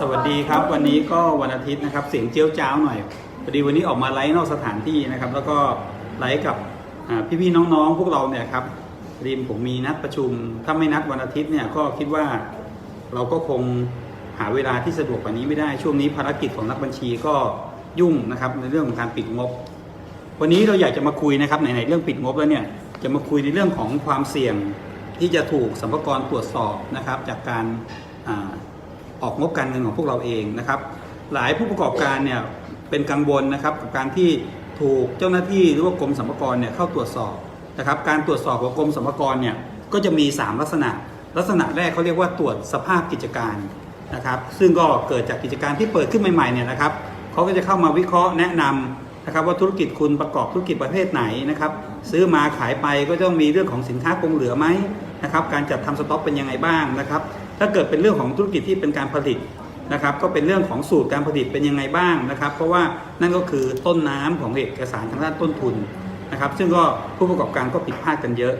สวัสดีครับ วันนี้ก็วันอาทิตย์นะครับ เสียงเจียวจ้าวหน่อยพอดีวันนี้ออกมาไลฟ์นอกสถานที่นะครับ แล้วก็ไลฟ์กับพี่ๆน้องๆ พวกเราเนี่ยครับพอดีผมมีนัดประชุม ถ้าไม่นัดวันอาทิตย์เนี่ยก็คิดว่าเราก็คงหาเวลาที่สะดวกกว่านี้ไม่ได้ช่วงนี้ภารกิจของนักบัญชีก็ยุ่งนะครับในเรื่องของการปิดงบ วันนี้เราอยากจะมาคุยนะครับไหนๆเรื่องปิดงบแล้วเนี่ยจะมาคุยในเรื่องของความเสี่ยงที่จะถูกสัมภาระตรวจสอบนะครับ จากการ ออกงบการเงินของพวกเราเองนะครับ หลายผู้ประกอบการเนี่ยเป็นกังวลนะครับกับการที่ถูกเจ้าหน้าที่หรือว่ากรมสรรพากรเนี่ยเข้าตรวจสอบนะครับการตรวจสอบของกรมสรรพากรเนี่ยก็จะมี 3 ลักษณะ ลักษณะแรกเขาเรียกว่าตรวจสภาพกิจการนะครับซึ่งก็เกิดจากกิจการที่เปิดขึ้นใหม่ๆเนี่ยนะครับเขาก็จะเข้ามาวิเคราะห์แนะนำนะครับว่าธุรกิจคุณประกอบธุรกิจประเภทไหนนะครับซื้อมาขายไปก็ต้องมีเรื่องของสินค้าคงเหลือไหมนะครับการจัดทำสต็อกเป็นยังไงบ้างนะครับ ถ้าเกิดเป็นเรื่องของธุรกิจที่เป็นการผลิตนะครับ ก็เป็นเรื่องของสูตรการผลิตเป็นยังไงบ้างนะครับ เพราะว่านั่นก็คือต้นน้ำของเอกสารทางด้านต้นทุนนะครับ ซึ่งก็ผู้ประกอบการก็ผิดพลาดกันเยอะ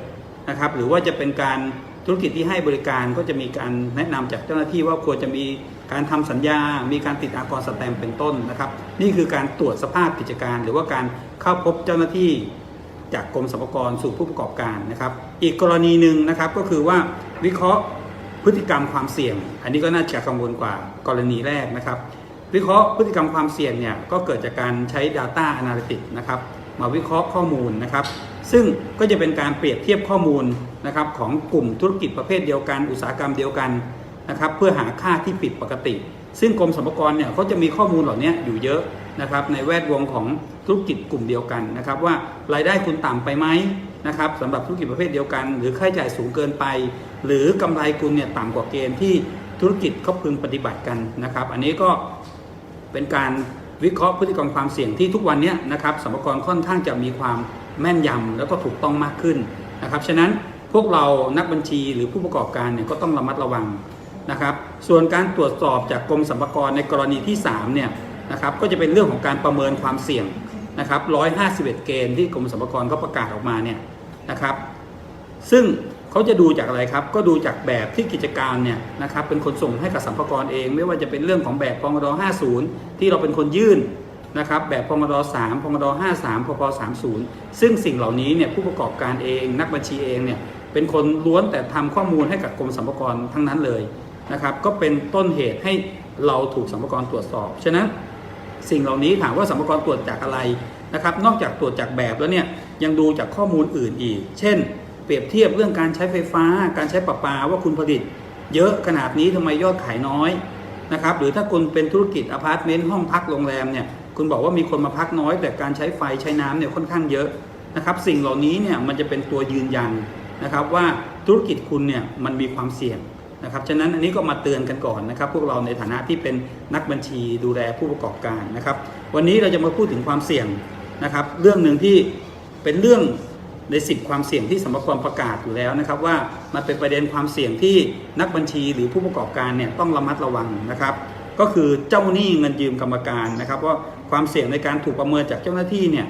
นะครับ หรือว่าจะเป็นการธุรกิจที่ให้บริการก็จะมีการแนะนำจากเจ้าหน้าที่ว่าควรจะมีการทำสัญญา มีการติดอากรสแตมเป็นต้นนะครับ นี่คือการตรวจสภาพกิจการ หรือว่าการเข้าพบเจ้าหน้าที่จากกรมสรรพากรสู่ผู้ประกอบการนะครับ อีกกรณีหนึ่งนะครับก็คือว่าวิเคราะห์ พฤติกรรมความเสี่ยง อันนี้ก็น่าจะกังวลกว่ากรณีแรกนะครับวิเคราะห์พฤติกรรมความเสี่ยงเนี่ยก็เกิดจากการใช้ Data Analytics นะครับมาวิเคราะห์ข้อมูลนะครับ ซึ่งก็จะเป็นการเปรียบเทียบข้อมูลนะครับของกลุ่มธุรกิจประเภทเดียวกัน อุตสาหกรรมเดียวกันนะครับเพื่อหาค่าที่ผิดปกติ ซึ่งกรมสรรพากรเนี่ยเขาจะมีข้อมูลเหล่านี้อยู่เยอะนะครับในแวดวงของธุรกิจกลุ่มเดียวกันนะครับว่ารายได้คุณต่ำไปไหมนะครับสำหรับธุรกิจประเภทเดียวกัน หรือค่าใช้จ่ายสูงเกินไป หรือกำไรคุณเนี่ยต่ำกว่าเกณฑ์ที่ธุรกิจเขาพึงปฏิบัติกันนะครับ อันนี้ก็เป็นการวิเคราะห์พฤติกรรมความเสี่ยงที่ทุกวันนี้นะครับสมรกรค่อนข้างจะมีความแม่นยำแล้วก็ถูกต้องมากขึ้นนะครับฉะนั้นพวกเรานักบัญชีหรือผู้ประกอบการเนี่ยก็ต้องระมัดระวังนะครับ ส่วนการตรวจสอบจากกรมสรรพากรในกรณีที่3เนี่ยนะครับก็จะเป็นเรื่องของการประเมินความเสี่ยงนะครับ151 เกณฑ์ที่กรมสรรพากรเขาประกาศออกมาเนี่ยนะครับ ซึ่ง เขาจะดูจากอะไรครับ ก็ดูจากแบบที่กิจการเนี่ยนะครับเป็นคนส่งให้กับสัมภาระเอง ไม่ว่าจะเป็นเรื่องของแบบพงด50 ที่เราเป็นคนยื่นนะครับแบบพงด3พงด53พพ30 ซึ่งสิ่งเหล่านี้เนี่ยผู้ประกอบการเอง นักบัญชีเองเนี่ยเป็นคนล้วนแต่ทำข้อมูลให้กับกรมสรรพากรทั้งนั้นเลยนะครับก็เป็นต้นเหตุให้เราถูกสัมภากรตรวจสอบฉะนั้นสิ่งเหล่านี้ถามว่าสัมภากระตรวจจากอะไรนะครับนอกจากตรวจจากแบบแล้วเนี่ยยังดูจากข้อมูลอื่นอีก เช่น เปรียบเทียบเรื่องการใช้ไฟฟ้า การใช้ประปาว่าคุณผลิต เยอะขนาดนี้ทำไมยอดขายน้อยนะครับหรือถ้าคุณเป็นธุรกิจอพาร์ตเมนต์ห้องพักโรงแรมเนี่ยคุณบอกว่ามีคนมาพักน้อย แต่การใช้ไฟใช้น้ำเนี่ยค่อนข้างเยอะนะครับสิ่งเหล่านี้เนี่ยมันจะเป็นตัวยืนยันนะครับว่าธุรกิจคุณเนี่ยมันมีความเสี่ยงนะครับฉะนั้นอันนี้ก็มาเตือนกันก่อนนะครับ พวกเราในฐานะที่เป็นนักบัญชีดูแลผู้ประกอบการนะครับ วันนี้เราจะมาพูดถึงความเสี่ยงนะครับ เรื่องหนึ่งที่เป็นเรื่อง ในสิบความเสี่ยงที่สมรรประกาศอยู่แล้วนะครับ ว่ามันเป็นประเด็นความเสี่ยงที่นักบัญชีหรือผู้ประกอบการเนี่ยต้องระมัดระวังนะครับ ก็คือเจ้าหนี้เงินยืมกรรมการนะครับว่าความเสี่ยงในการถูกประเมินจากเจ้าหน้าที่เนี่ย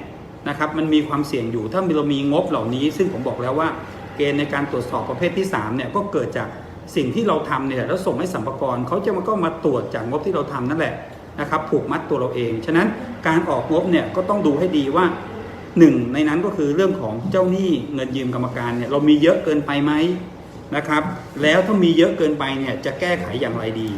นะครับมันมีความเสี่ยงอยู่ถ้าเรามีงบเหล่านี้ ซึ่งผมบอกแล้วว่าเกณฑ์ในการตรวจสอบประเภทที่3เนี่ยก็เกิดจากสิ่งที่เราทำเนี่ยแล้วส่งให้สัมภากระเขาจะมาก็มาตรวจจากงบที่เราทำนั่นแหละนะครับผูกมัดตัวเราเอง ฉะนั้นการออกงบเนี่ยก็ต้องดูให้ดีว่า หนึ่งในนั้นก็คือเรื่องของเจ้าหนี้เงินยืมกรรมการเนี่ยเรามีเยอะเกินไปไหมนะครับ แล้วถ้ามีเยอะเกินไปเนี่ยจะแก้ไขอย่างไรดี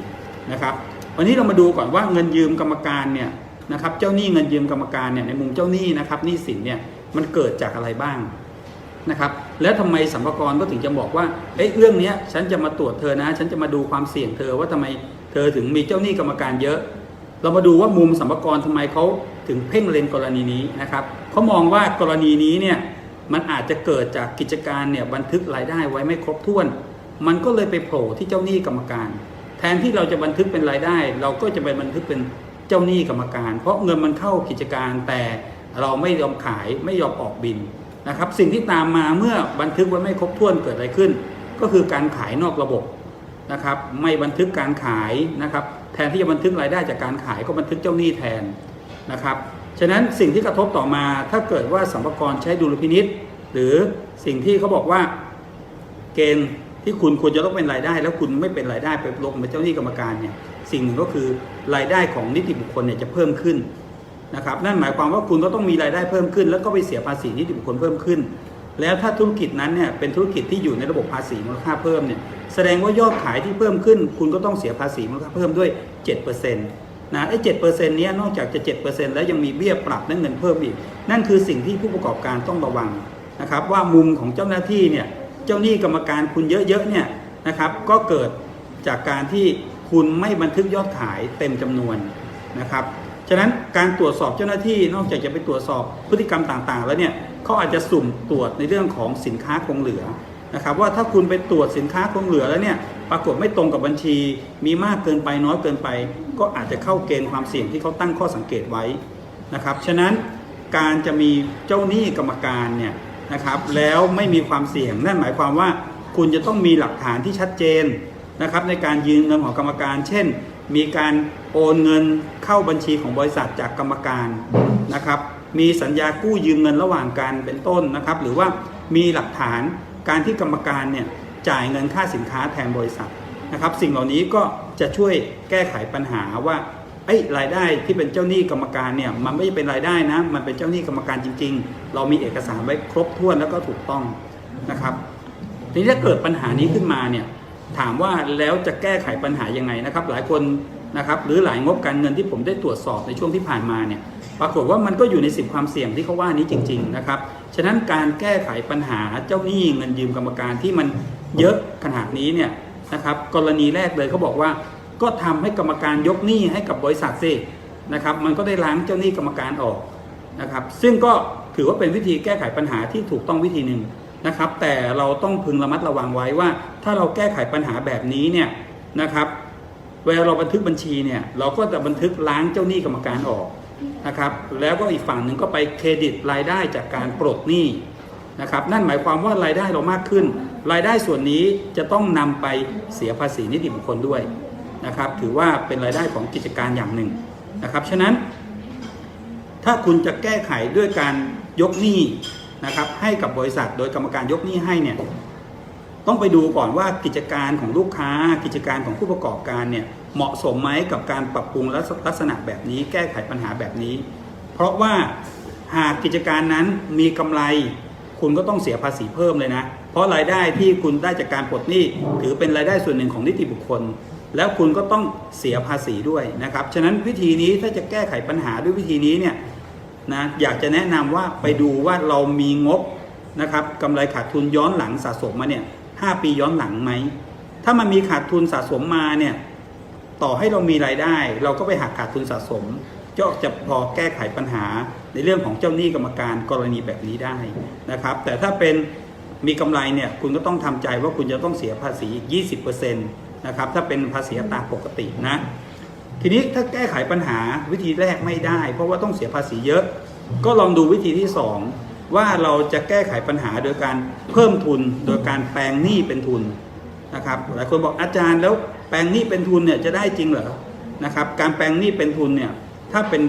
นะครับ วันนี้เรามาดูก่อนว่าเงินยืมกรรมการเนี่ยนะครับเจ้าหนี้เงินยืมกรรมการเนี่ยในมุมเจ้าหนี้นะครับหนี้สินเนี่ยมันเกิดจากอะไรบ้างนะครับแล้วทำไมสัมภาระก็ถึงจะบอกว่าเอ้ยเรื่องนี้ฉันจะมาตรวจเธอนะ ฉันจะมาดูความเสี่ยงเธอว่าทำไมเธอถึงมีเจ้าหนี้กรรมการเยอะ เรามาดูว่ามุมสัมภาระทำไมเขาถึงเพ่งเล็งกรณีนี้นะครับ เขามองว่ากรณีนี้เนี่ยมันอาจจะเกิดจากกิจการเนี่ยบันทึกรายได้ไว้ไม่ครบถ้วน มันก็เลยไปโผล่ที่เจ้าหนี้กรรมการ แทนที่เราจะบันทึกเป็นรายได้ เราก็จะไปบันทึกเป็นเจ้าหนี้กรรมการ เพราะเงินมันเข้ากิจการแต่เราไม่ยอมขายไม่ยอมออกบินนะครับ สิ่งที่ตามมาเมื่อบันทึกไว้ไม่ครบถ้วนเกิดอะไรขึ้น ก็คือการขายนอกระบบนะครับ ไม่บันทึกการขายนะครับ แทนที่จะบันทึกรายได้จากการขายก็บันทึกเจ้าหนี้แทนนะครับ ฉะนั้นสิ่งที่กระทบต่อมาถ้าเกิดว่าสัมภาระใช้ดุลพินิษหรือสิ่งที่เขาบอกว่าเกณฑ์ที่คุณควรจะต้องเป็นรายได้ แล้วคุณไม่เป็นรายได้ไปลงเป็นเจ้าหนี้กรรมการเนี่ยสิ่งหนึ่งก็คือรายได้ของนิติบุคคลเนี่ยจะเพิ่มขึ้นนะครับนั่นหมายความว่าคุณก็ต้องมีรายได้เพิ่มขึ้น แล้วก็ไปเสียภาษีนิติบุคคลเพิ่มขึ้น แล้วถ้าธุรกิจนั้นเนี่ยเป็นธุรกิจที่อยู่ในระบบภาษีมูลค่าเพิ่มเนี่ยแสดงว่ายอดขายที่เพิ่มขึ้น คุณก็ต้องเสียภาษีมูลค่าเพิ่มด้วย 7% นะไอ้เจ็ดเปอร์เซ็นต์นี้นอกจากจะ7%แล้วยังมีเบี้ยปรับและเงินเพิ่มอีก นั่นคือสิ่งที่ผู้ประกอบการต้องระวังนะครับ ว่ามุมของเจ้าหน้าที่เนี่ยเจ้าหนี้กรรมการคุณเยอะๆเนี่ยนะครับก็เกิดจากการที่คุณไม่บันทึกยอดขายเต็มจำนวนนะครับฉะนั้นการตรวจสอบเจ้าหน้าที่นอกจากจะไปตรวจสอบพฤติกรรมต่างๆ แล้วเนี่ยเขาอาจจะสุ่มตรวจในเรื่องของสินค้าคงเหลือนะครับว่าถ้าคุณไปตรวจสินค้าคงเหลือแล้วเนี่ย ปรากฏไม่ตรงกับบัญชี มีมากเกินไปน้อยเกินไป ก็อาจจะเข้าเกณฑ์ความเสี่ยงที่เขาตั้งข้อสังเกตไว้นะครับ ฉะนั้นการจะมีเจ้าหนี้กรรมการเนี่ยนะครับแล้วไม่มีความเสี่ยงนั่นหมายความว่าคุณจะต้องมีหลักฐานที่ชัดเจนนะครับในการยืมเงินของกรรมการ เช่น มีการโอนเงินเข้าบัญชีของบริษัทจากกรรมการนะครับมีสัญญากู้ยืมเงินระหว่างกันเป็นต้นนะครับ หรือว่ามีหลักฐานการที่กรรมการเนี่ย จ่ายเงินค่าสินค้าแทนบริษัทนะครับ สิ่งเหล่านี้ก็จะช่วยแก้ไขปัญหาว่าไอ้รายได้ที่เป็นเจ้าหนี้กรรมการเนี่ยมันไม่ใช่เป็นรายได้นะ มันเป็นเจ้าหนี้กรรมการจริง ๆ เรามีเอกสารไว้ครบถ้วนแล้วก็ถูกต้องนะครับ ทีนี้ถ้าเกิดปัญหานี้ขึ้นมาเนี่ยถามว่าแล้วจะแก้ไขปัญหายังไงนะครับ หลายคนนะครับหรือหลายงบการเงินที่ผมได้ตรวจสอบในช่วงที่ผ่านมาเนี่ยปรากฏว่ามันก็อยู่ในสิบความเสี่ยงที่เขาว่านี้จริง ๆ นะครับ ฉะนั้นการแก้ไขปัญหาเจ้าหนี้เงินยืมกรรมการที่มัน เยอะขนาดนี้เนี่ยนะครับกรณีแรกเลยเขาบอกว่า ก็ทำให้กรรมการยกหนี้ให้กับบริษัทสินะครับมันก็ได้ล้างเจ้าหนี้กรรมการออกนะครับซึ่งก็ถือว่าเป็นวิธีแก้ไขปัญหาที่ถูกต้องวิธีหนึ่งนะครับแต่เราต้องพึงระมัดระวังไว้ว่า ถ้าเราแก้ไขปัญหาแบบนี้เนี่ยนะครับเวลาเราบันทึกบัญชีเนี่ยเราก็จะบันทึกล้างเจ้าหนี้กรรมการออกนะครับแล้วก็อีกฝั่งหนึ่งก็ไปเครดิตรายได้จากการปลดหนี้ นะครับนั่นหมายความว่ารายได้เรามากขึ้น รายได้ส่วนนี้จะต้องนำไปเสียภาษีนิติบุคคลด้วยนะครับถือว่าเป็นรายได้ของกิจการอย่างหนึ่งนะครับฉะนั้น ถ้าคุณจะแก้ไขด้วยการยกหนี้นะครับให้กับบริษัทโดยกรรมการยกหนี้ให้เนี่ยต้องไปดูก่อนว่ากิจการของลูกค้า กิจการของผู้ประกอบการเนี่ยเหมาะสมไหมกับการปรับปรุงลักษณะแบบนี้ แก้ไขปัญหาแบบนี้ เพราะว่าหากกิจการนั้นมีกำไร คุณก็ต้องเสียภาษีเพิ่มเลยนะ เพราะรายได้ที่คุณได้จากการปลดหนี้ถือเป็นรายได้ส่วนหนึ่งของนิติบุคคล แล้วคุณก็ต้องเสียภาษีด้วยนะครับ ฉะนั้นวิธีนี้ถ้าจะแก้ไขปัญหาด้วยวิธีนี้เนี่ยนะอยากจะแนะนำว่าไปดูว่าเรามีงบนะครับกำไรขาดทุนย้อนหลังสะสมมาเนี่ยหปีย้อนหลังไหม ถ้ามันมีขาดทุนสะสมมาเนี่ยต่อให้เรามีรายได้ เราก็ไปหักขาดทุนสะสมก็จะพอแก้ไขปัญหา ในเรื่องของเจ้าหนี้กรรมการกรณีแบบนี้ได้นะครับ แต่ถ้าเป็นมีกำไรเนี่ยคุณก็ต้องทำใจว่าคุณจะต้องเสียภาษีอีก20%นะครับถ้าเป็นภาษีตราปกตินะ ทีนี้ถ้าแก้ไขปัญหาวิธีแรกไม่ได้ เพราะว่าต้องเสียภาษีเยอะ ก็ลองดูวิธีที่ 2 ว่าเราจะแก้ไขปัญหาโดยการเพิ่มทุนโดยการแปลงหนี้เป็นทุนนะครับหลายคนบอกอาจารย์แล้วแปลงหนี้เป็นทุนเนี่ยจะได้จริงเหรอนะครับการแปลงหนี้เป็นทุนเนี่ยถ้าเป็น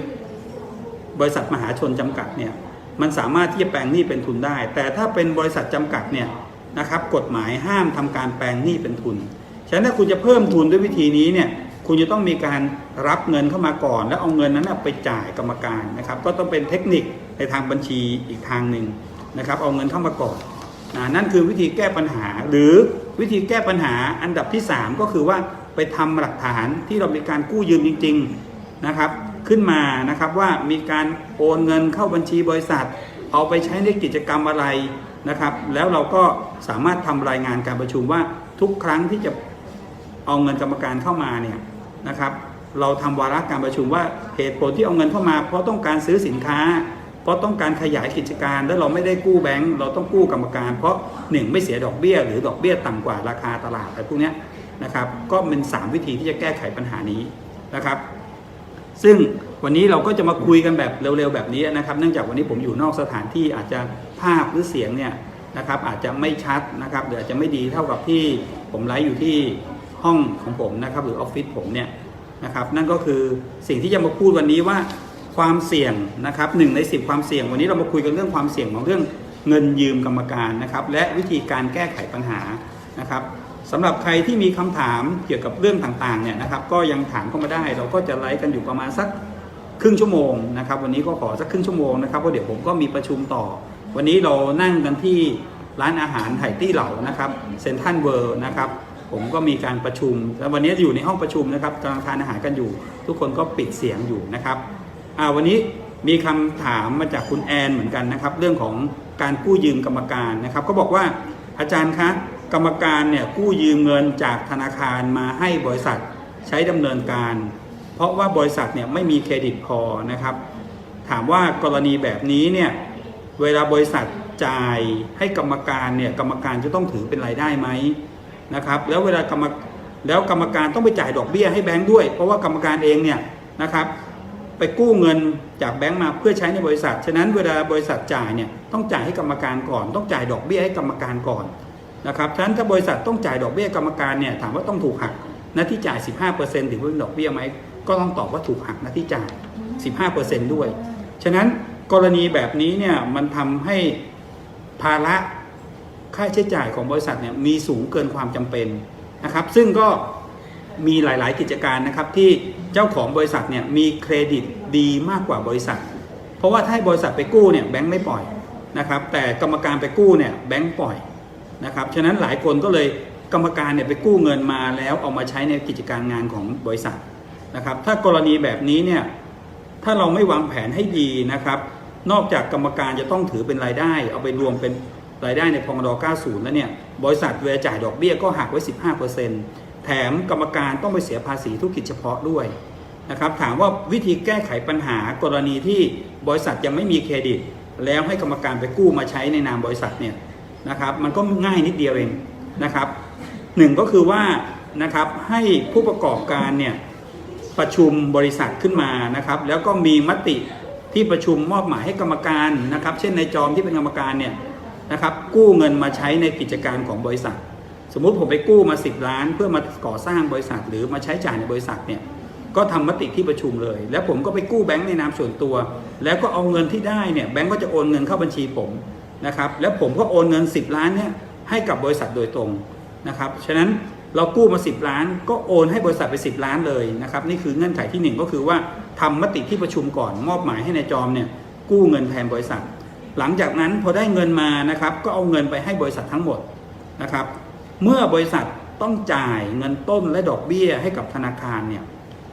บริษัทมหาชนจำกัดเนี่ยมันสามารถที่จะแปลงหนี้เป็นทุนได้ แต่ถ้าเป็นบริษัทจำกัดเนี่ยนะครับกฎหมายห้ามทำการแปลงหนี้เป็นทุน ฉะนั้นถ้าคุณจะเพิ่มทุนด้วยวิธีนี้เนี่ยคุณจะต้องมีการรับเงินเข้ามาก่อน แล้วเอาเงินนั้นไปจ่ายกรรมการนะครับ ก็ต้องเป็นเทคนิคในทางบัญชีอีกทางหนึ่งนะครับ เอาเงินเข้ามาก่อนนะนั่นคือวิธีแก้ปัญหา หรือวิธีแก้ปัญหาอันดับที่ 3 ก็คือว่าไปทำหลักฐานที่เรามีการกู้ยืมจริง ๆนะครับ ขึ้นมานะครับว่ามีการโอนเงินเข้าบัญชีบริษัท เอาไปใช้ในกิจกรรมอะไรนะครับ แล้วเราก็สามารถทำรายงานการประชุมว่าทุกครั้งที่จะเอาเงินกรรมการเข้ามาเนี่ยนะครับเราทำวาระการประชุมว่าเหตุผลที่เอาเงินเข้ามา เพราะต้องการซื้อสินค้า เพราะต้องการขยายกิจการ แล้วเราไม่ได้กู้แบงก์เราต้องกู้กรรมการ เพราะหนึ่งไม่เสียดอกเบี้ย หรือดอกเบี้ยต่ำกว่าราคาตลาดอะไรพวกนี้นะครับก็เป็น 3 วิธีที่จะแก้ไขปัญหานี้นะครับ ซึ่งวันนี้เราก็จะมาคุยกันแบบเร็วๆแบบนี้นะครับ เนื่องจากวันนี้ผมอยู่นอกสถานที่อาจจะภาพหรือเสียงเนี่ยนะครับอาจจะไม่ชัดนะครับหรืออาจจะไม่ดีเท่ากับที่ผมไลฟ์อยู่ที่ห้องของผมนะครับหรือออฟฟิศผมเนี่ยนะครับนั่นก็คือสิ่งที่จะมาพูดวันนี้ว่าความเสี่ยงนะครับหนึ่งในสิบความเสี่ยง วันนี้เรามาคุยกันเรื่องความเสี่ยงของเรื่องเงินยืมกรรมการนะครับและวิธีการแก้ไขปัญหานะครับ สำหรับใครที่มีคำถามเกี่ยวกับเรื่องต่างๆเนี่ยนะครับก็ยังถามเข้ามาได้ เราก็จะไลฟ์กันอยู่ประมาณสักครึ่งชั่วโมงนะครับวันนี้ก็ขอสักครึ่งชั่วโมงนะครับเพราะเดี๋ยวผมก็มีประชุมต่อ วันนี้เรานั่งกันที่ร้านอาหารไห่ตี้เหล่านะครับเซนทันเวิร์นะครับผมก็มีการประชุมแล้ววันนี้อยู่ในห้องประชุมนะครับกำลังทานอาหารกันอยู่ ทุกคนก็ปิดเสียงอยู่นะครับอ่าวันนี้มีคำถามมาจากคุณแอนเหมือนกันนะครับ เรื่องของการกู้ยืมกรรมการนะครับ ก็บอกว่าอาจารย์คะ กรรมการเนี่ยกู้ยืมเงินจากธนาคารมาให้บริษัทใช้ดำเนินการ เพราะว่าบริษัทเนี่ยไม่มีเครดิตพอนะครับ ถามว่ากรณีแบบนี้เนี่ยเวลาบริษัทจ่ายให้กรรมการเนี่ยกรรมการจะต้องถือเป็นรายได้ไหมนะครับแล้วเวลากรรมแล้วกรรมการต้องไปจ่ายดอกเบี้ยให้แบงค์ด้วย เพราะว่ากรรมการเองเนี่ยนะครับไปกู้เงินจากแบงค์มาเพื่อใช้ในบริษัท ฉะนั้นเวลาบริษัทจ่ายเนี่ยต้องจ่ายให้กรรมการก่อน ต้องจ่ายดอกเบี้ยให้กรรมการก่อน นะครับฉะนั้นถ้าบริษัทต้องจ่ายดอกเบี้ยกรรมการเนี่ยถามว่าต้องถูกหักหน้าที่จ่าย 15%ถือว่าเป็นดอกเบี้ยไหมก็ต้องตอบว่าถูกหักหน้าที่จ่าย 15%ด้วย ฉะนั้นกรณีแบบนี้เนี่ยมันทำให้ภาระค่าใช้จ่ายของบริษัทเนี่ยมีสูงเกินความจำเป็นนะครับ ซึ่งก็มีหลาย ๆ กิจการนะครับที่เจ้าของบริษัทเนี่ยมีเครดิตดีมากกว่าบริษัท เพราะว่าถ้าบริษัทไปกู้เนี่ยแบงค์ไม่ปล่อยนะครับแต่กรรมการไปกู้เนี่ยแบงค์ปล่อย นะครับฉะนั้นหลายคนก็เลยกรรมการเนี่ยไปกู้เงินมาแล้วเอามาใช้ในกิจการงานของบริษัทนะครับ ถ้ากรณีแบบนี้เนี่ยถ้าเราไม่วางแผนให้ดีนะครับ นอกจากกรรมการจะต้องถือเป็นรายได้ เอาไปรวมเป็นรายได้ในพงด90 แล้วเนี่ยบริษัทเวลาจ่ายดอกเบี้ยก็หักไว้ 15%แถมกรรมการต้องไปเสียภาษีธุรกิจเฉพาะด้วยนะครับถามว่าวิธีแก้ไขปัญหากรณีที่บริษัทยังไม่มีเครดิต แล้วให้กรรมการไปกู้มาใช้ในนามบริษัทเนี่ย นะครับมันก็ง่ายนิดเดียวเองนะครับหนึ่งก็คือว่านะครับให้ผู้ประกอบการเนี่ยประชุมบริษัทขึ้นมานะครับ แล้วก็มีมติที่ประชุมมอบหมายให้กรรมการนะครับ เช่นในจอมที่เป็นกรรมการเนี่ยนะครับ กู้เงินมาใช้ในกิจการของบริษัท สมมุติผมไปกู้มา 10 ล้าน เพื่อมาก่อสร้างบริษัท หรือมาใช้จ่ายในบริษัทเนี่ยก็ทำมติที่ประชุมเลย แล้วผมก็ไปกู้แบงค์ในนามส่วนตัว แล้วก็เอาเงินที่ได้เนี่ยแบงค์ก็จะโอนเงินเข้าบัญชีผม นะครับแล้วผมก็โอนเงิน 10 ล้านเนี่ยให้กับบริษัทโดยตรงนะครับฉะนั้นเรากู้มา 10 ล้าน ก็โอนให้บริษัทไป 10 ล้านเลยนะครับนี่คือเงื่อนไขที่ 1 ก็คือว่าทำมติที่ประชุมก่อนมอบหมายให้ในายจอมเนี่ยกู้เงินแทนบริษัท หลังจากนั้นพอได้เงินมานะครับก็เอาเงินไปให้บริษัททั้งหมดนะครับเมื่อบริษัทต้องจ่ายเงินต้นและดอกเบี้ยให้กับธนาคารเนี่ย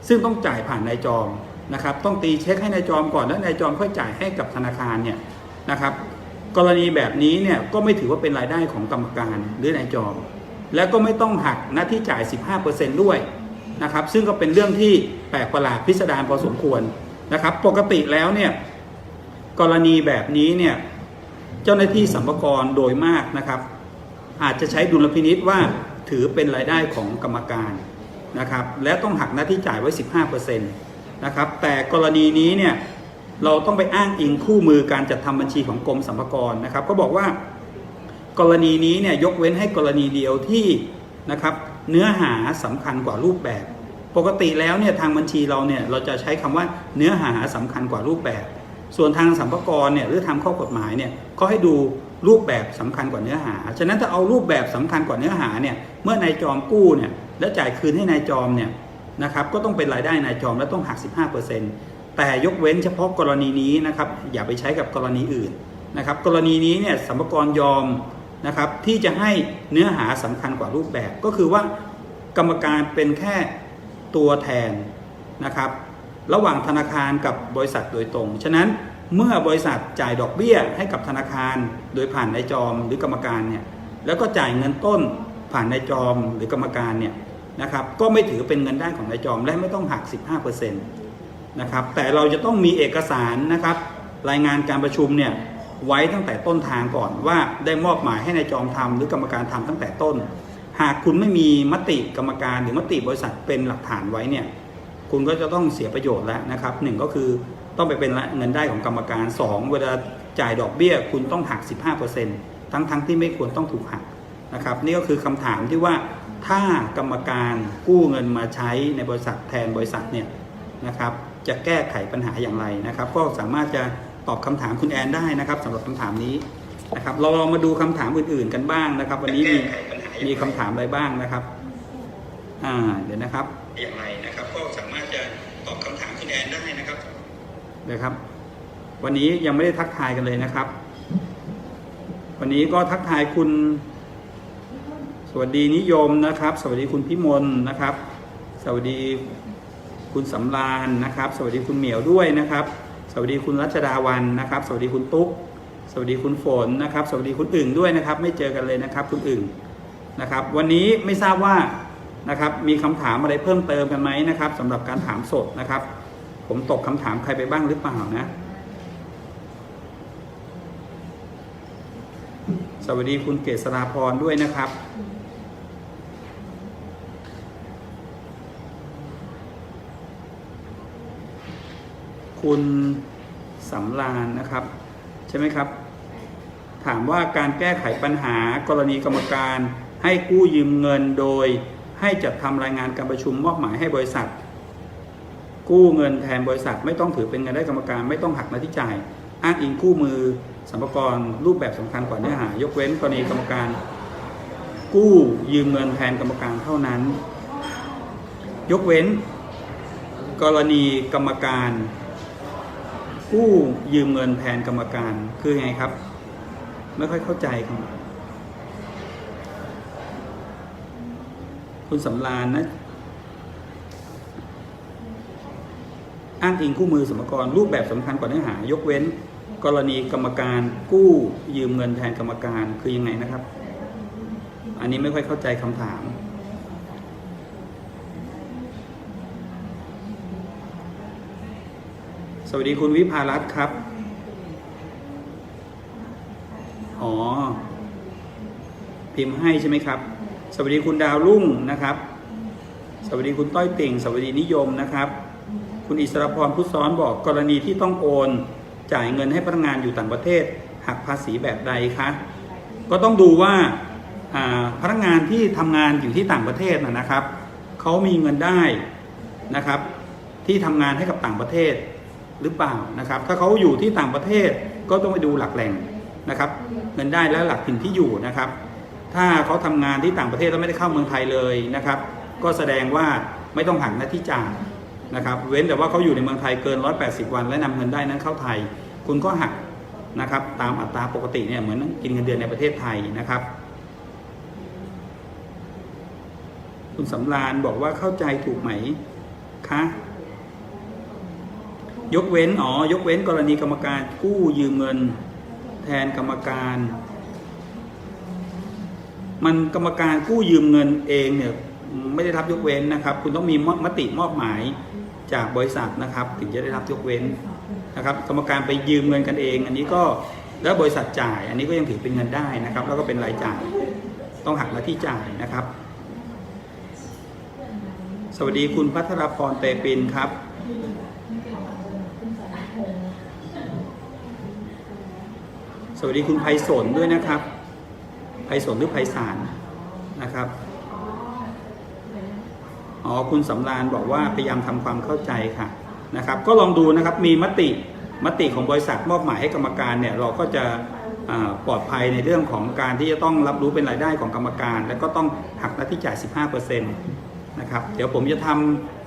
ซึ่งต้องจ่ายผ่านนายจอมนะครับต้องตีเช็คให้นายจอมก่อนแล้วนายจอมค่อยจ่ายให้กับธนาคารเนี่ยนะครับ กรณีแบบนี้เนี่ยก็ไม่ถือว่าเป็นรายได้ของกรรมการหรือนายจอม แล้วก็ไม่ต้องหักหน้าที่จ่าย 15%ด้วยนะครับ ซึ่งก็เป็นเรื่องที่แปลกประหลาดพิสดารพอสมควรนะครับ ปกติแล้วเนี่ยกรณีแบบนี้เนี่ยเจ้าหน้าที่สัมภาระโดยมากนะครับ อาจจะใช้ดุลพินิษว่าถือเป็นรายได้ของกรรมการนะครับ และต้องหักหน้าที่จ่ายไว้ 15%นะครับ แต่กรณีนี้เนี่ย เราต้องไปอ้างอิงคู่มือการจัดทำบัญชีของกรมสรรพากรนะครับ ก็บอกว่ากรณีนี้เนี่ยยกเว้นให้กรณีเดียวที่นะครับเนื้อหาสำคัญกว่ารูปแบบ ปกติแล้วเนี่ยทางบัญชีเราเนี่ยเราจะใช้คำว่าเนื้อหาสำคัญกว่ารูปแบบ ส่วนทางสัมภากระเนี่ยหรือทำข้อกฎหมายเนี่ยก็ให้ดูรูปแบบสำคัญกว่าเนื้อหา ฉะนั้นถ้าเอารูปแบบสำคัญกว่าเนื้อหาเนี่ยเมื่อนายจอมกู้เนี่ยแล้วจ่ายคืนให้นายจอมเนี่ยนะครับก็ต้องเป็นรายได้นายจอมและต้องหัก 15% แต่ยกเว้นเฉพาะกรณีนี้นะครับอย่าไปใช้กับกรณีอื่นนะครับกรณีนี้เนี่ยสัมภาระยอมนะครับที่จะให้เนื้อหาสำคัญกว่ารูปแบบ ก็คือว่ากรรมการเป็นแค่ตัวแทนนะครับระหว่างธนาคารกับบริษัทโดยตรง ฉะนั้นเมื่อบริษัทจ่ายดอกเบี้ยให้กับธนาคารโดยผ่านนายจอมหรือกรรมการเนี่ยแล้วก็จ่ายเงินต้นผ่านนายจอมหรือกรรมการเนี่ยนะครับก็ไม่ถือเป็นเงินได้ของนายจอมและไม่ต้องหัก 15% นะครับ แต่เราจะต้องมีเอกสารนะครับ รายงานการประชุมเนี่ยไว้ตั้งแต่ต้นทางก่อนว่าได้มอบหมายให้ในายจอมทำหรือกรรมการทำตั้งแต่ต้น หากคุณไม่มีมติกรรมการหรือมติบริษัทเป็นหลักฐานไว้เนี่ยคุณก็จะต้องเสียประโยชน์แล้วนะครับหนึ่งก็คือต้องไปเป็นเงินได้ของกรรมการ 2 เวลาจ่ายดอกเบี้ยคุณต้องหัก 15%ทั้งทั้งที่ไม่ควรต้องถูกหักนะครับนี่ก็คือคำถามที่ว่าถ้ากรรมการกู้เงินมาใช้ในบริษัทแทนบริษัทเนี่ยนะครับ จะแก้ไขปัญหาอย่างไรนะครับ ก็สามารถจะตอบคำถามคุณแอนได้นะครับสำหรับคำถามนี้นะครับ เราลองมาดูคำถามอื่นๆกันบ้างนะครับ วันนี้มีมีคำถามอะไรบ้างนะครับ อ่าเดี๋ยวนะครับอย่างไรนะครับ ก็สามารถจะตอบคำถามคุณแอนได้นะครับเดี๋ยวครับ วันนี้ยังไม่ได้ทักทายกันเลยนะครับ วันนี้ก็ทักทายคุณ สวัสดีนิยมนะครับ สวัสดีคุณพิมลนะครับ สวัสดี คุณสำราญนะครับ สวัสดีคุณเหมียวด้วยนะครับ สวัสดีคุณรัชดาวันนะครับ สวัสดีคุณตุ๊ก สวัสดีคุณฝนนะครับ สวัสดีคุณอึ่งด้วยนะครับ ไม่เจอกันเลยนะครับ คุณอึ่งนะครับ วันนี้ไม่ทราบว่านะครับมีคำถามอะไรเพิ่มเติมกันไหมนะครับสำหรับการถามสดนะครับ ผมตกคำถามใครไปบ้างหรือเปล่านะ สวัสดีคุณเกษราพรด้วยนะครับ คุณสำรานนะครับ ใช่ไหมครับ ถามว่าการแก้ไขปัญหากรณีกรรมการให้กู้ยืมเงินโดยให้จัดทำรายงานการประชุมมอบหมายให้บริษัท กู้เงินแทนบริษัท ไม่ต้องถือเป็นเงินได้กรรมการ ไม่ต้องหักหน้าที่จ่าย อ้างอิงคู่มือสัมปกรรูปแบบสำคัญกว่าเนื้อหายกเว้นกรณีกรรมการ กู้ยืมเงินแทนกรรมการเท่านั้น ยกเว้น กรณีกรรมการ กู้ยืมเงินแทนกรรมการคือไงครับ ไม่ค่อยเข้าใจครับ คุณสำรานนะ อ้างอิงคู่มือสมกรรูปแบบสำคัญกว่าเนื้อหา ยกเว้น กรณีกรรมการกู้ยืมเงินแทนกรรมการคือยังไงนะครับ อันนี้ไม่ค่อยเข้าใจคำถาม สวัสดีคุณวิภารัตน์ครับ อ๋อ พิมพ์ให้ใช่ไหมครับ สวัสดีคุณดาวรุ่งนะครับ สวัสดีคุณต้อยติ่ง สวัสดีนิยมนะครับ คุณอิสรพรพุทธซ้อนบอกกรณีที่ต้องโอน จ่ายเงินให้พนักงานอยู่ต่างประเทศหักภาษีแบบใดคะ ก็ต้องดูว่าพนักงานที่ทำงานอยู่ที่ต่างประเทศนะนะครับ เขามีเงินได้นะครับ ที่ทำงานให้กับต่างประเทศ หรือเปล่านะครับ ถ้าเขาอยู่ที่ต่างประเทศก็ต้องไปดูหลักแหล่งนะครับเงินได้และหลักถิ่นที่อยู่นะครับ ถ้าเขาทำงานที่ต่างประเทศแล้วไม่ได้เข้าเมืองไทยเลยนะครับ ก็แสดงว่าไม่ต้องหักหน้าที่จ่ายนะครับ เว้นแต่ว่าเขาอยู่ในเมืองไทยเกิน 180 วัน และนำเงินได้นั้นเข้าไทย คุณก็หักนะครับ ตามอัตราปกติเนี่ยเหมือนกินเงินเดือนในประเทศไทยนะครับ คุณสำรานบอกว่าเข้าใจถูกไหมคะ ยกเว้นอ๋อยกเว้นกรณีกรรมการกู้ยืมเงิน แทนกรรมการ มันกรรมการกู้ยืมเงินเองเนี่ยไม่ได้รับยกเว้นนะครับ คุณต้องมีมติมอบหมายจากบริษัทนะครับ ถึงจะได้รับยกเว้นนะครับ กรรมการไปยืมเงินกันเอง อันนี้ก็แล้วบริษัทจ่าย อันนี้ก็ยังถือเป็นเงินได้นะครับ แล้วก็เป็นรายจ่ายต้องหักหน้าที่จ่ายนะครับ สวัสดีคุณพัทรพรเตปินครับ สวัสดีคุณไพศาลด้วยนะครับไพศาลหรือไพศาลนะครับอ๋อคุณสำรานบอกว่าพยายามทำความเข้าใจค่ะนะครับ ก็ลองดูนะครับมีมติมติของบริษัทมอบหมายให้กรรมการเนี่ยเราก็จะปลอดภัยในเรื่องของการที่จะต้องรับรู้เป็นรายได้ของกรรมการ แล้วก็ต้องหักหน้าที่จ่าย 15%นะครับเดี๋ยวผมจะท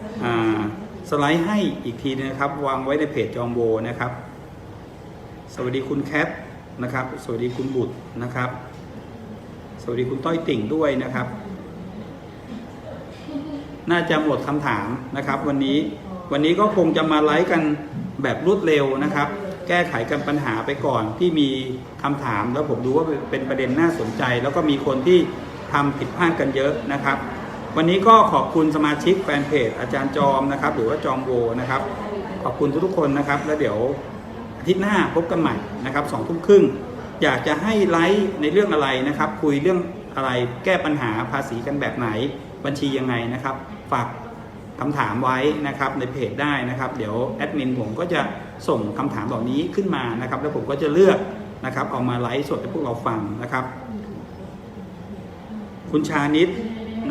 ำสไลด์ให้อีกทีนึงนะครับ วางไว้ในเพจจอมโบนะครับ สวัสดีคุณแคท นะครับ สวัสดีคุณบุตรนะครับ สวัสดีคุณต้อยติ่งด้วยนะครับ น่าจะหมดคำถามนะครับ วันนี้วันนี้ก็คงจะมาไลฟ์กันแบบรวดเร็วนะครับ แก้ไขกันปัญหาไปก่อนที่มีคำถามแล้วผมดูว่าเป็นประเด็นน่าสนใจ แล้วก็มีคนที่ทำผิดพลาดกันเยอะนะครับ วันนี้ก็ขอบคุณสมาชิกแฟนเพจอาจารย์จอมนะครับ หรือว่าจอมโวนะครับ ขอบคุณทุกๆคนนะครับ แล้วเดี๋ยว อาทิตย์หน้าพบกันใหม่นะครับสองทุ่มครึ่งอยากจะให้ไลฟ์ในเรื่องอะไรนะครับ คุยเรื่องอะไรแก้ปัญหาภาษีกันแบบไหนบัญชียังไงนะครับ ฝากคำถามไว้นะครับในเพจได้นะครับ เดี๋ยวแอดมินผมก็จะส่งคำถามเหล่านี้ขึ้นมานะครับ แล้วผมก็จะเลือกนะครับเอามาไลฟ์สดให้พวกเราฟังนะครับ คุณชานิด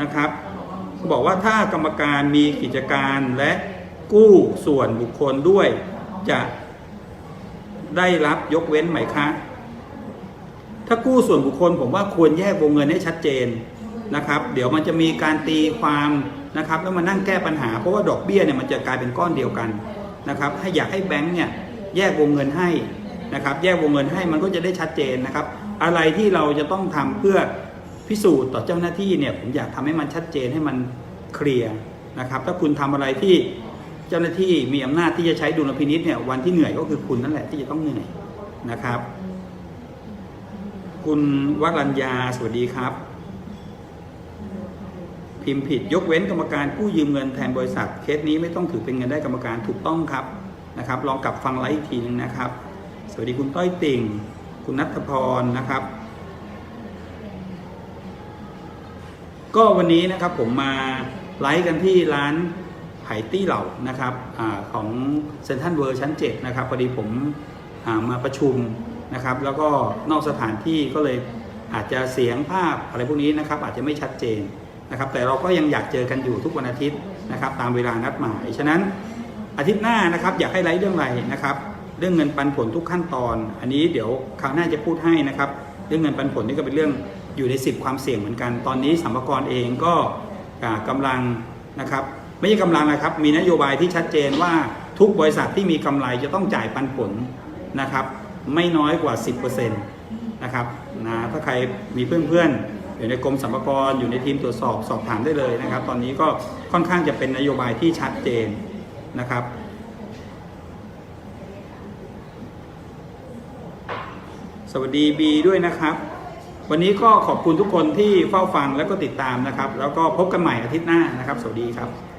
นะครับบอกว่าถ้ากรรมการมีกิจการและกู้ส่วนบุคคลด้วยจะ ได้รับยกเว้นไหมคะ ถ้ากู้ส่วนบุคคลผมว่าควรแยกวงเงินให้ชัดเจนนะครับ เดี๋ยวมันจะมีการตีความนะครับ แล้วมานั่งแก้ปัญหาเพราะว่าดอกเบี้ยเนี่ยมันจะกลายเป็นก้อนเดียวกันนะครับให้อยากให้แบงค์เนี่ยแยกวงเงินให้นะครับ แยกวงเงินให้มันก็จะได้ชัดเจนนะครับ อะไรที่เราจะต้องทำเพื่อพิสูจน์ต่อเจ้าหน้าที่เนี่ยผมอยากทำให้มันชัดเจนให้มันเคลียร์นะครับ ถ้าคุณทำอะไรที่ เจ้าหน้าที่มีอำนาจที่จะใช้ดุลพินิษเนี่ยวันที่เหนื่อยก็คือคุณนั่นแหละที่จะต้องเหนื่อยนะครับ คุณวรัญญาสวัสดีครับ พิมพ์ผิดยกเว้นกรรมการกู้ยืมเงินแทนบริษัทเคสนี้ไม่ต้องถือเป็นเงินได้กรรมการถูกต้องครับนะครับ ลองกลับฟังไลฟ์อีกทีหนึงนะครับ สวัสดีคุณต้อยติ่ง คุณนัทพรนะครับก็วันนี้นะครับผมมาไลฟ์กันที่ร้าน ไผ่ตี้เหล่านะครับอของเซนทันเวอร์ชั้น7นะครับพอดีผมามาประชุมนะครับ แล้วก็นอกสถานที่ก็เลยอาจจะเสียงภาพอะไรพวกนี้นะครับ อาจจะไม่ชัดเจนนะครับ แต่เราก็ยังอยากเจอกันอยู่ทุกวันอาทิตย์นะครับ ตามเวลานัดหมาย ฉะนั้นอาทิตย์หน้านะครับ อยากให้ไลฟ์เรื่องอะไรนะครับ เรื่องเงินปันผลทุกขั้นตอน อันนี้เดี๋ยวคราวหน้าจะพูดให้นะครับ เรื่องเงินปันผลนี่ก็เป็นเรื่องอยู่ใน 10 ความเสี่ยงเหมือนกัน ตอนนี้สัมภาระเองก็อ่ากำลังนะครับ ไม่ใช่กำลังนะครับ มีนโยบายที่ชัดเจนว่าทุกบริษัทที่มีกำไรจะต้องจ่ายปันผลนะครับ ไม่น้อยกว่า 10%นะครับนะถ้าใครมีเพื่อนๆอยู่ในกรมสัมภากรอยู่ในทีมตรวจสอบสอบถามได้เลยนะครับ ตอนนี้ก็ค่อนข้างจะเป็นนโยบายที่ชัดเจนนะครับสวัสดีบีด้วยนะครับ วันนี้ก็ขอบคุณทุกคนที่เฝ้าฟังแล้วก็ติดตามนะครับ แล้วก็พบกันใหม่อาทิตย์หน้านะครับ สวัสดีครับ